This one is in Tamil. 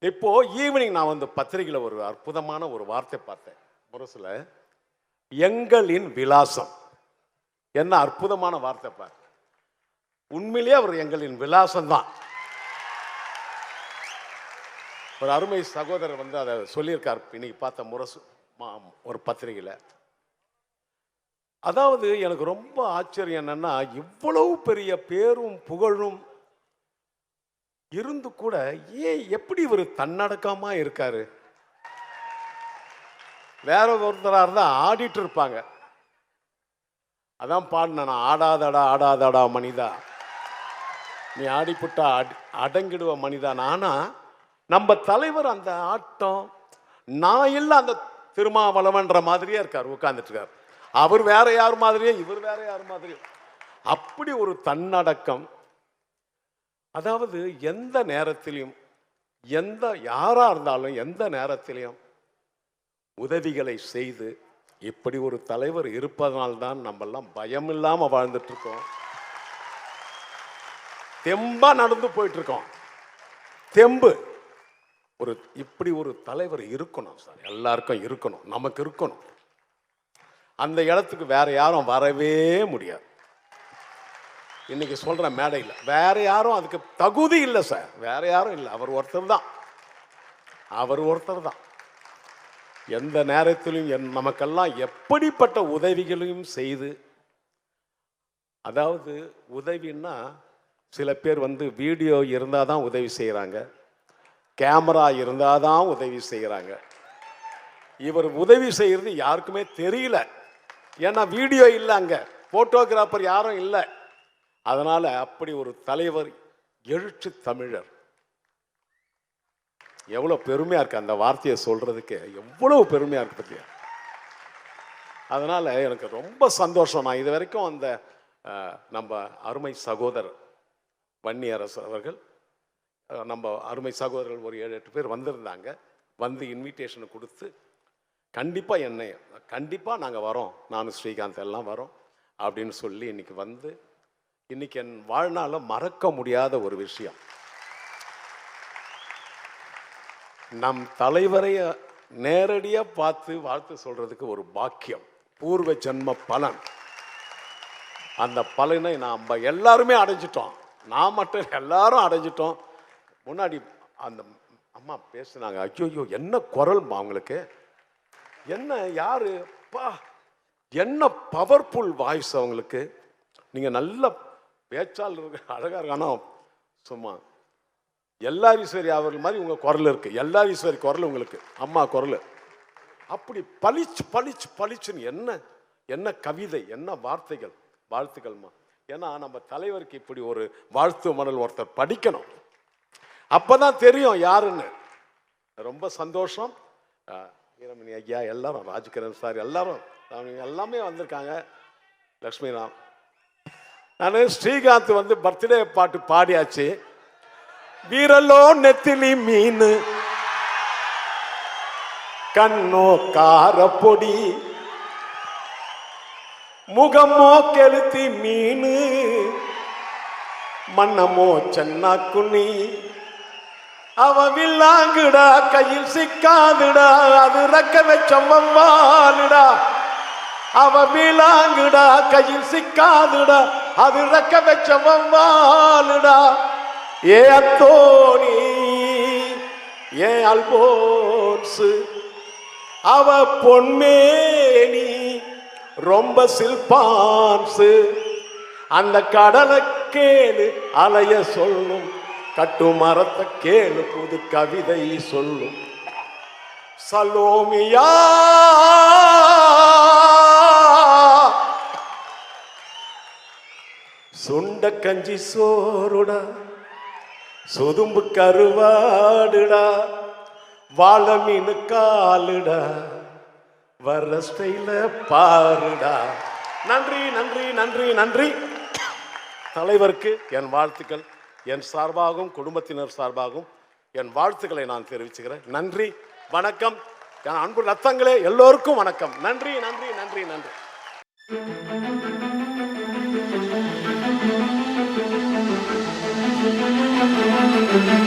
இப்போ ஈவினிங் நான் வந்து பத்திரிகையில் ஒரு அற்புதமான ஒரு வார்த்தை பார்த்தேன். முரசுல எங்களின் விலாசம். என்ன அற்புதமான வார்த்தை பார். உண்மையிலேயே அவர் எங்களின் விலாசம் தான். ஒரு அருமை சகோதரர் வந்து அதை சொல்லியிருக்கார். இன்னைக்கு பார்த்த முரசு மா- ஒரு பத்திரிகையில். அதாவது எனக்கு ரொம்ப ஆச்சரியம் என்னன்னா இவ்வளவு பெரிய பேரும் புகழும் இருந்து கூட ஏன் எப்படி இவர் தன்னடக்கமாக இருக்காரு? வேற ஒருத்தராக தான் ஆடிட்டு இருப்பாங்க அதான் பாடின ஆடாதடா ஆடாதடா மனிதா. நீ ஆடிப்புட்டா அடி அடங்கிடுவ மனிதா. ஆனால் நம்ம தலைவர் அந்த ஆட்டம் நான் இல்லை அந்த திருமாவளவன்ற மாதிரியே இருக்கார் உட்கார்ந்துட்டு இருக்கார் அவர் வேற யார் மாதிரியே இவர் வேற யார் மாதிரியோ. அப்படி ஒரு தன்னடக்கம் அதாவது எந்த நேரத்திலையும் எந்த யாராக இருந்தாலும் எந்த நேரத்திலையும் உதவிகளை செய்து இப்படி ஒரு தலைவர் இருப்பதனால்தான் நம்மெல்லாம் பயம் இல்லாமல் வாழ்ந்துட்டு இருக்கோம் நடந்து போயிட்டுருக்கோம். தெம்பு. ஒரு இப்படி ஒரு தலைவர் இருக்கணும் சார். எல்லாருக்கும் இருக்கணும். நமக்கு இருக்கணும். அந்த இடத்துக்கு வேற யாரும் வரவே முடியாது. இன்னைக்கு சொல்ற மேடையில் வேற யாரும் அதுக்கு தகுதி இல்லை சார். வேற யாரும் இல்லை. அவர் ஒருத்தர் தான். அவர் ஒருத்தர் தான். எந்த நேரத்திலும் என் நமக்கெல்லாம் எப்படிப்பட்ட உதவிகளையும் செய்து அதாவது உதவின்னா சில பேர் வந்து வீடியோ இருந்தால் தான் உதவி செய்கிறாங்க கேமரா இருந்தால் தான் உதவி செய்கிறாங்க இவர் உதவி செய்கிறது யாருக்குமே தெரியல. ஏன்னா வீடியோ இல்லை அங்கே. ஃபோட்டோகிராஃபர் யாரும் இல்லை. அதனால் அப்படி ஒரு தலைவர் எழுச்சி தமிழர். எவ்வளோ பெருமையாக இருக்கு அந்த வார்த்தையை சொல்கிறதுக்கு எவ்வளவு பெருமையாக இருக்குது பற்றியா அதனால் எனக்கு ரொம்ப சந்தோஷம். நான் இது வரைக்கும் அந்த நம்ம அருமை சகோதரர் வன்னியரசு அவர்கள் நம்ம அருமை சகோதரர்கள் ஒரு ஏழு எட்டு பேர் வந்திருந்தாங்க. வந்து இன்விடேஷனை கொடுத்து கண்டிப்பாக என்னை கண்டிப்பாக நாங்கள் வரோம். நானும் ஸ்ரீகாந்த் எல்லாம் வரோம். அப்படின்னு சொல்லி இன்னைக்கு வந்து இன்னைக்கு என் வாழ்நாளில் மறக்க முடியாத ஒரு விஷயம். நம் தலைவரைய நேரடியாக பார்த்து வாழ்த்து சொல்றதுக்கு ஒரு பாக்கியம். பூர்வ ஜென்ம பலன். அந்த பலனை நாம் எல்லாருமே அடைஞ்சிட்டோம். நான் மட்டும் எல்லாரும் அடைஞ்சிட்டோம். முன்னாடி அந்த அம்மா பேசுனாங்க ஐயோ என்ன குரல்மா அவங்களுக்கு என்ன யாரு? பா என்ன பவர்ஃபுல் வாய்ஸ் அவங்களுக்கு? நீங்கள் நல்ல பேச்சால் இருக்க அழகாக இருக்கானா? சும்மா. எல்லாரீஸ்வரி அவர்கள் மாதிரி உங்கள் குரல் இருக்குது எல்லாரீஸ்வரி குரல் உங்களுக்கு. அம்மா குரல். அப்படி பளிச்சு பளிச்சு பளிச்சுன்னு என்ன என்ன கவிதை என்ன வார்த்தைகள் வாழ்த்துக்கள்மா. ஏன்னா நம்ம தலைவருக்கு இப்படி ஒரு வாழ்த்து மணல் ஒருத்தர் படிக்கணும். அப்போ தான் தெரியும் யாருன்னு. ரொம்ப சந்தோஷம். வீரமணி ஐயா எல்லாரும் ராஜ்கிரண் சார் எல்லாரும் அவங்க எல்லாமே வந்திருக்காங்க. லக்ஷ்மி ராம் நான் ஸ்ரீகாந்த் வந்து பர்த்டே பாட்டு பாடியாச்சு. வீரலோ நெத்திலி மீன். கண்ணோ காரப்பொடி முகமோ கெளுத்தி மீன். மன்னமோ சென்னா குன்னி அவ வில்லாங்குடா கையில் சிக்காதுடா அது ரக்க வச்ச அவ விலாங்குடா கையில் சிக்காதுடா. அது ரக்க வச்ச ஏ அத்தோனி ஏ அல்போன்ஸு அவ பொன்மேனி ரொம்ப சில்பான்ஸு அந்த கடலை கேளு அலைய சொல்லும். கட்டு மரத்தை கேளு புது கவிதை சொல்லும். சலோமியா சுண்ட கஞ்சி சோறுடா சொதும்பு கருவாடுடா வாழ மீனு காலுடா வர்ற ஸ்டைல பாருடா. நன்றி நன்றி நன்றி நன்றி. தலைவருக்கு என் வாழ்த்துக்கள் என் சார்பாகவும் குடும்பத்தினர் சார்பாகவும் என் வாழ்த்துக்களை நான் தெரிவிச்சுக்கிறேன். நன்றி வணக்கம். என் அன்பு ரத்தங்களே எல்லோருக்கும் வணக்கம். நன்றி நன்றி நன்றி நன்றி. Thank you.